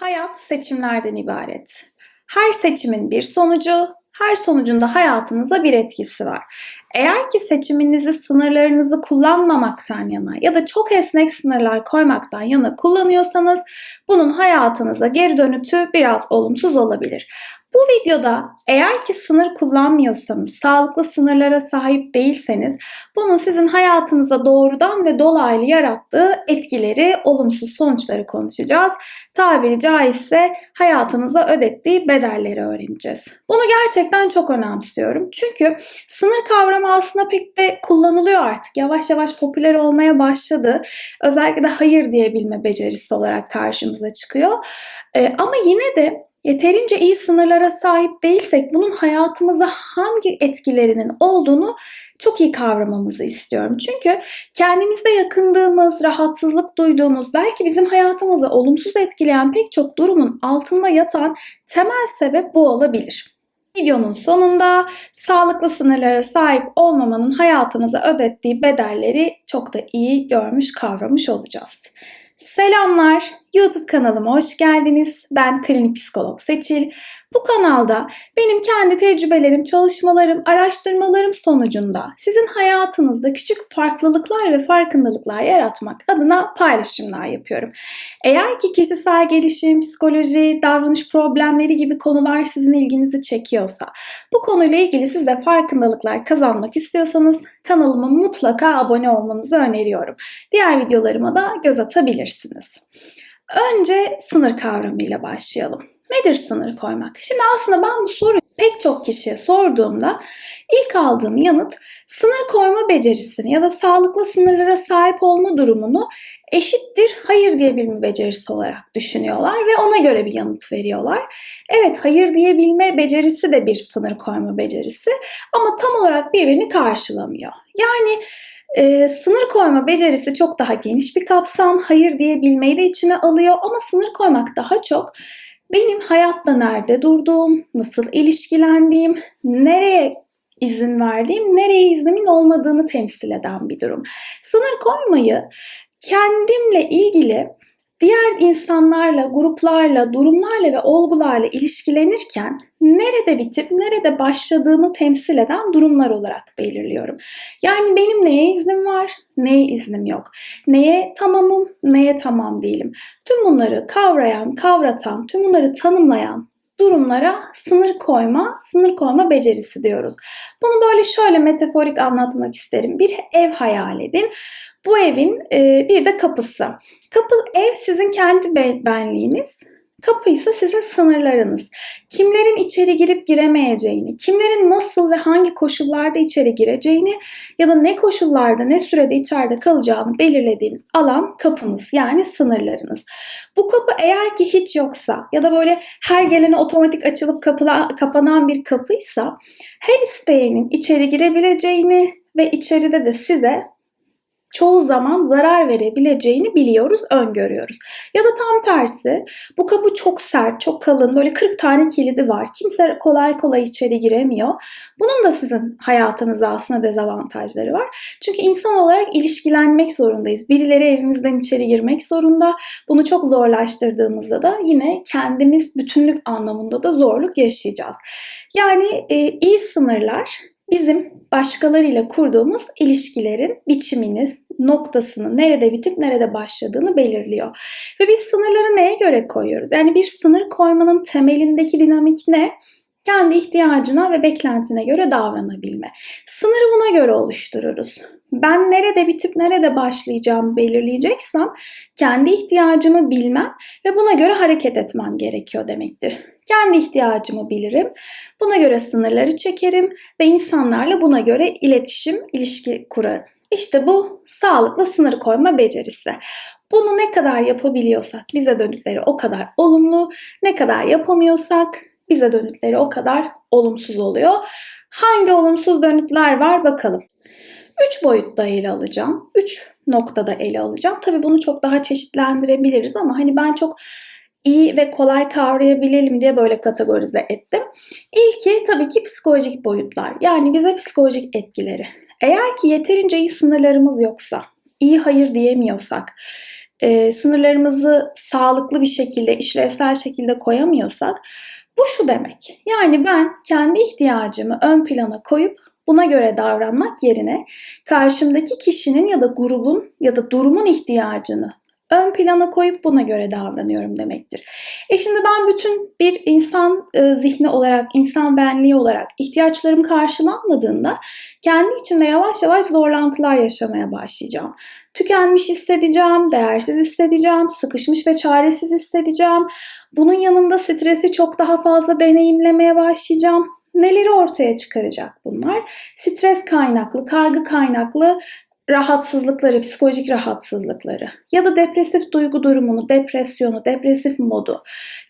Hayat seçimlerden ibaret. Her seçimin bir sonucu, her sonucun da hayatınıza bir etkisi var. Eğer ki seçiminizi sınırlarınızı kullanmamaktan yana ya da çok esnek sınırlar koymaktan yana kullanıyorsanız bunun hayatınıza geri dönütü biraz olumsuz olabilir. Bu videoda eğer ki sınır kullanmıyorsanız, sağlıklı sınırlara sahip değilseniz bunun sizin hayatınıza doğrudan ve dolaylı yarattığı etkileri, olumsuz sonuçları konuşacağız. Tabiri caizse hayatınıza ödettiği bedelleri öğreneceğiz. Bunu gerçekten çok önemsiyorum. Çünkü sınır kavramı aslında pek de kullanılıyor artık. Yavaş yavaş popüler olmaya başladı. Özellikle de hayır diyebilme becerisi olarak karşımıza çıkıyor. Ee, ama yine de yeterince iyi sınırlara sahip değilsek bunun hayatımıza hangi etkilerinin olduğunu çok iyi kavramamızı istiyorum. Çünkü kendimizde yakındığımız, rahatsızlık duyduğumuz, belki bizim hayatımızı olumsuz etkileyen pek çok durumun altında yatan temel sebep bu olabilir. Videonun sonunda sağlıklı sınırlara sahip olmamanın hayatımıza ödettiği bedelleri çok da iyi görmüş, kavramış olacağız. Selamlar, YouTube kanalıma hoş geldiniz. Ben klinik psikolog Seçil. Bu kanalda benim kendi tecrübelerim, çalışmalarım, araştırmalarım sonucunda sizin hayatınızda küçük farklılıklar ve farkındalıklar yaratmak adına paylaşımlar yapıyorum. Eğer ki kişisel gelişim, psikoloji, davranış problemleri gibi konular sizin ilginizi çekiyorsa, bu konuyla ilgili siz de farkındalıklar kazanmak istiyorsanız kanalıma mutlaka abone olmanızı öneriyorum. Diğer videolarıma da göz atabilirsiniz. Önce sınır kavramıyla başlayalım. Nedir sınır koymak? Şimdi aslında ben bu soruyu pek çok kişiye sorduğumda ilk aldığım yanıt sınır koyma becerisini ya da sağlıklı sınırlara sahip olma durumunu eşittir hayır diyebilme becerisi olarak düşünüyorlar ve ona göre bir yanıt veriyorlar. Evet hayır diyebilme becerisi de bir sınır koyma becerisi ama tam olarak birbirini karşılamıyor. Yani e, sınır koyma becerisi çok daha geniş bir kapsam. Hayır diyebilmeyi de içine alıyor ama sınır koymak daha çok benim hayatta nerede durduğum, nasıl ilişkilendiğim, nereye izin verdiğim, nereye iznimin olmadığını temsil eden bir durum. Sınır koymayı kendimle ilgili diğer insanlarla, gruplarla, durumlarla ve olgularla ilişkilenirken nerede bitip nerede başladığımı temsil eden durumlar olarak belirliyorum. Yani benim neye iznim var, neye iznim yok. Neye tamamım, neye tamam değilim. Tüm bunları kavrayan, kavratan, tüm bunları tanımlayan durumlara sınır koyma, sınır koyma becerisi diyoruz. Bunu böyle şöyle metaforik anlatmak isterim. Bir ev hayal edin. Bu evin bir de kapısı. Kapı ev sizin kendi benliğiniz. Kapı ise sizin sınırlarınız. Kimlerin içeri girip giremeyeceğini, kimlerin nasıl ve hangi koşullarda içeri gireceğini ya da ne koşullarda ne sürede içeride kalacağını belirlediğiniz alan kapınız yani sınırlarınız. Bu kapı eğer ki hiç yoksa ya da böyle her gelene otomatik açılıp kapıla, kapanan bir kapıysa her isteyenin içeri girebileceğini ve içeride de size çoğu zaman zarar verebileceğini biliyoruz, öngörüyoruz. Ya da tam tersi bu kapı çok sert, çok kalın, böyle 40 tane kilidi var. Kimse kolay kolay içeri giremiyor. Bunun da sizin hayatınızda aslında dezavantajları var. Çünkü insan olarak ilişkilenmek zorundayız. Birileri evimizden içeri girmek zorunda. Bunu çok zorlaştırdığımızda da yine kendimiz bütünlük anlamında da zorluk yaşayacağız. Yani e, iyi sınırlar bizim başkalarıyla kurduğumuz ilişkilerin biçiminiz, noktasını, nerede bitip nerede başladığını belirliyor. Ve biz sınırları neye göre koyuyoruz? Yani bir sınır koymanın temelindeki dinamik ne? kendi ihtiyacına ve beklentine göre davranabilme. Sınırı buna göre oluştururuz. Ben nerede bitip nerede başlayacağımı belirleyeceksem kendi ihtiyacımı bilmem ve buna göre hareket etmem gerekiyor demektir. Kendi ihtiyacımı bilirim, buna göre sınırları çekerim ve insanlarla buna göre iletişim, ilişki kurarım. İşte bu sağlıklı sınır koyma becerisi. Bunu ne kadar yapabiliyorsak bize dönükleri o kadar olumlu, ne kadar yapamıyorsak bize dönükleri o kadar olumsuz oluyor. Hangi olumsuz dönükler var bakalım. Üç boyutta ele alacağım. Üç noktada ele alacağım. Tabii bunu çok daha çeşitlendirebiliriz ama hani ben çok iyi ve kolay kavrayabilelim diye böyle kategorize ettim. İlki tabii ki psikolojik boyutlar. Yani bize psikolojik etkileri. Eğer ki yeterince iyi sınırlarımız yoksa, iyi hayır diyemiyorsak, e, sınırlarımızı sağlıklı bir şekilde, işlevsel şekilde koyamıyorsak bu şu demek. Yani ben kendi ihtiyacımı ön plana koyup buna göre davranmak yerine karşımdaki kişinin ya da grubun ya da durumun ihtiyacını ön plana koyup buna göre davranıyorum demektir. E şimdi ben bütün bir insan e, zihni olarak, insan benliği olarak ihtiyaçlarım karşılanmadığında kendi içimde yavaş yavaş zorlantılar yaşamaya başlayacağım. Tükenmiş hissedeceğim, değersiz hissedeceğim, sıkışmış ve çaresiz hissedeceğim. Bunun yanında stresi çok daha fazla deneyimlemeye başlayacağım. Neleri ortaya çıkaracak bunlar? Stres kaynaklı, kaygı kaynaklı rahatsızlıkları, psikolojik rahatsızlıkları ya da depresif duygu durumunu, depresyonu, depresif modu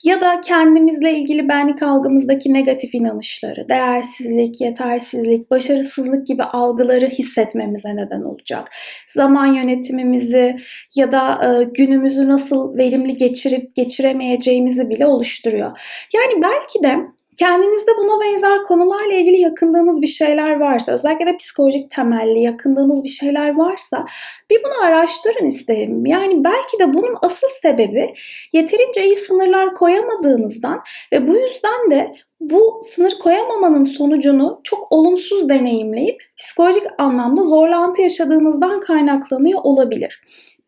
ya da kendimizle ilgili benlik algımızdaki negatif inanışları, değersizlik, yetersizlik, başarısızlık gibi algıları hissetmemize neden olacak. Zaman yönetimimizi ya da e, günümüzü nasıl verimli geçirip geçiremeyeceğimizi bile oluşturuyor. Yani belki de Kendinizde buna benzer konularla ilgili yakındığınız bir şeyler varsa, özellikle de psikolojik temelli yakındığınız bir şeyler varsa bir bunu araştırın isterim. Yani belki de bunun asıl sebebi yeterince iyi sınırlar koyamadığınızdan ve bu yüzden de bu sınır koyamamanın sonucunu çok olumsuz deneyimleyip psikolojik anlamda zorlantı yaşadığınızdan kaynaklanıyor olabilir.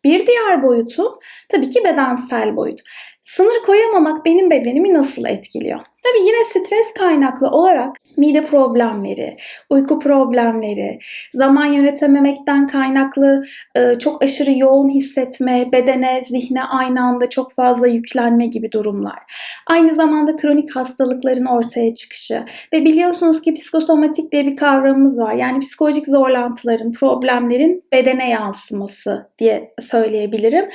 Bir diğer boyutu tabii ki bedensel boyut. Sınır koyamamak benim bedenimi nasıl etkiliyor? Tabii yine stres kaynaklı olarak mide problemleri, uyku problemleri, zaman yönetememekten kaynaklı e, çok aşırı yoğun hissetme, bedene, zihne aynı anda çok fazla yüklenme gibi durumlar. Aynı zamanda kronik hastalıkların ortaya çıkışı ve biliyorsunuz ki psikosomatik diye bir kavramımız var. Yani psikolojik zorlantıların, problemlerin bedene yansıması diye söyleyebilirim.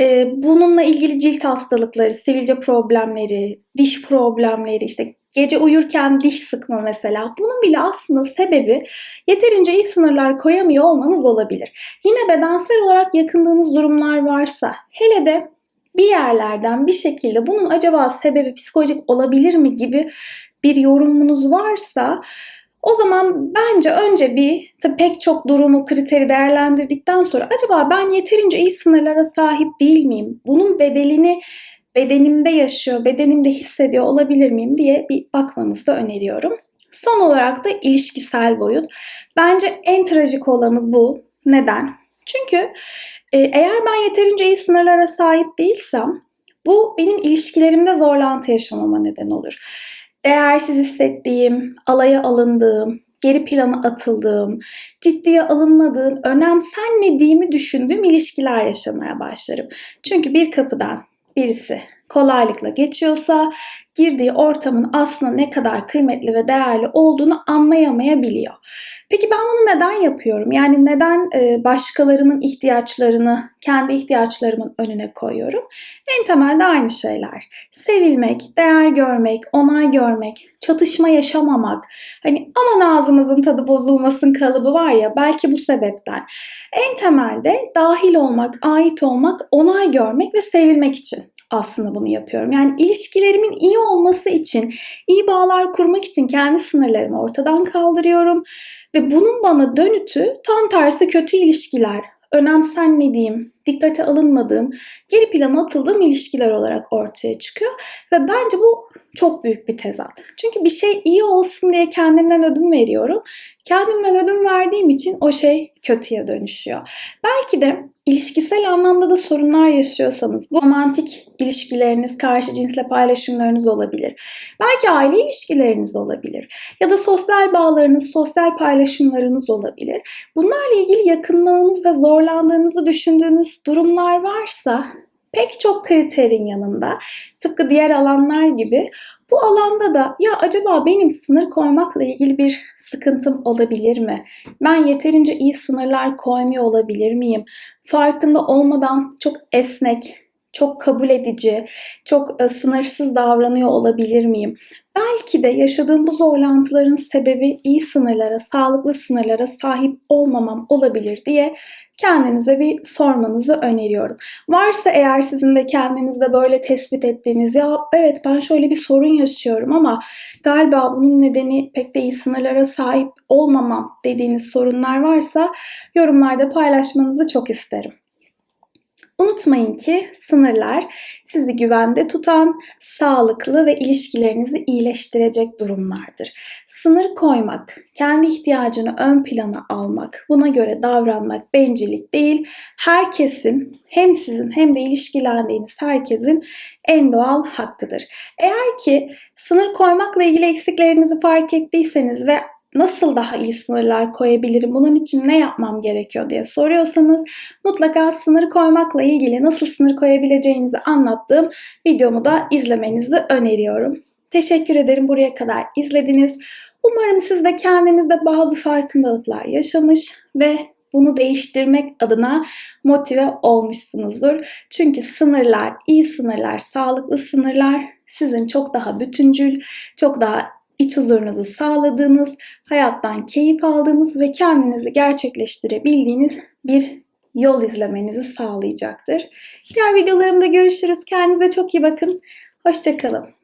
E, bununla ilgili cilt hastalıkları, sivilce problemleri, diş problemleri, işte gece uyurken diş sıkma mesela. Bunun bile aslında sebebi yeterince iyi sınırlar koyamıyor olmanız olabilir. Yine bedensel olarak yakındığınız durumlar varsa, hele de bir yerlerden bir şekilde bunun acaba sebebi psikolojik olabilir mi gibi bir yorumunuz varsa o zaman bence önce bir tabii pek çok durumu, kriteri değerlendirdikten sonra acaba ben yeterince iyi sınırlara sahip değil miyim? Bunun bedelini bedenimde yaşıyor, bedenimde hissediyor olabilir miyim diye bir bakmanızı da öneriyorum. Son olarak da ilişkisel boyut. Bence en trajik olanı bu. Neden? Çünkü e, eğer ben yeterince iyi sınırlara sahip değilsem bu benim ilişkilerimde zorlantı yaşamama neden olur değersiz hissettiğim, alaya alındığım, geri plana atıldığım, ciddiye alınmadığım, önemsenmediğimi düşündüğüm ilişkiler yaşamaya başlarım. Çünkü bir kapıdan birisi kolaylıkla geçiyorsa girdiği ortamın aslında ne kadar kıymetli ve değerli olduğunu anlayamayabiliyor. Peki ben bunu neden yapıyorum? Yani neden e, başkalarının ihtiyaçlarını kendi ihtiyaçlarımın önüne koyuyorum? En temelde aynı şeyler. Sevilmek, değer görmek, onay görmek, çatışma yaşamamak. Hani aman ağzımızın tadı bozulmasın kalıbı var ya belki bu sebepten. En temelde dahil olmak, ait olmak, onay görmek ve sevilmek için aslında bunu yapıyorum. Yani ilişkilerimin iyi olması için, iyi bağlar kurmak için kendi sınırlarımı ortadan kaldırıyorum ve bunun bana dönütü tam tersi kötü ilişkiler, önemsenmediğim, dikkate alınmadığım, geri plana atıldığım ilişkiler olarak ortaya çıkıyor. Ve bence bu çok büyük bir tezat. Çünkü bir şey iyi olsun diye kendimden ödün veriyorum. Kendimden ödün verdiğim için o şey kötüye dönüşüyor. Belki de ilişkisel anlamda da sorunlar yaşıyorsanız bu romantik ilişkileriniz, karşı cinsle paylaşımlarınız olabilir. Belki aile ilişkileriniz olabilir. Ya da sosyal bağlarınız, sosyal paylaşımlarınız olabilir. Bunlarla ilgili yakınlığınız ve zorlandığınızı düşündüğünüz durumlar varsa pek çok kriterin yanında tıpkı diğer alanlar gibi bu alanda da ya acaba benim sınır koymakla ilgili bir sıkıntım olabilir mi? Ben yeterince iyi sınırlar koymuyor olabilir miyim? Farkında olmadan çok esnek, çok kabul edici, çok e, sınırsız davranıyor olabilir miyim? Belki de yaşadığım bu zorlantıların sebebi iyi sınırlara, sağlıklı sınırlara sahip olmamam olabilir diye kendinize bir sormanızı öneriyorum. Varsa eğer sizin de kendinizde böyle tespit ettiğiniz ya evet ben şöyle bir sorun yaşıyorum ama galiba bunun nedeni pek de iyi sınırlara sahip olmamam dediğiniz sorunlar varsa yorumlarda paylaşmanızı çok isterim. Unutmayın ki sınırlar sizi güvende tutan, sağlıklı ve ilişkilerinizi iyileştirecek durumlardır. Sınır koymak, kendi ihtiyacını ön plana almak, buna göre davranmak bencillik değil, herkesin hem sizin hem de ilişkilendiğiniz herkesin en doğal hakkıdır. Eğer ki sınır koymakla ilgili eksiklerinizi fark ettiyseniz ve nasıl daha iyi sınırlar koyabilirim, bunun için ne yapmam gerekiyor diye soruyorsanız mutlaka sınır koymakla ilgili nasıl sınır koyabileceğinizi anlattığım videomu da izlemenizi öneriyorum. Teşekkür ederim buraya kadar izlediniz. Umarım siz de kendinizde bazı farkındalıklar yaşamış ve bunu değiştirmek adına motive olmuşsunuzdur. Çünkü sınırlar, iyi sınırlar, sağlıklı sınırlar sizin çok daha bütüncül, çok daha iç huzurunuzu sağladığınız, hayattan keyif aldığınız ve kendinizi gerçekleştirebildiğiniz bir yol izlemenizi sağlayacaktır. Diğer videolarımda görüşürüz. Kendinize çok iyi bakın. Hoşçakalın.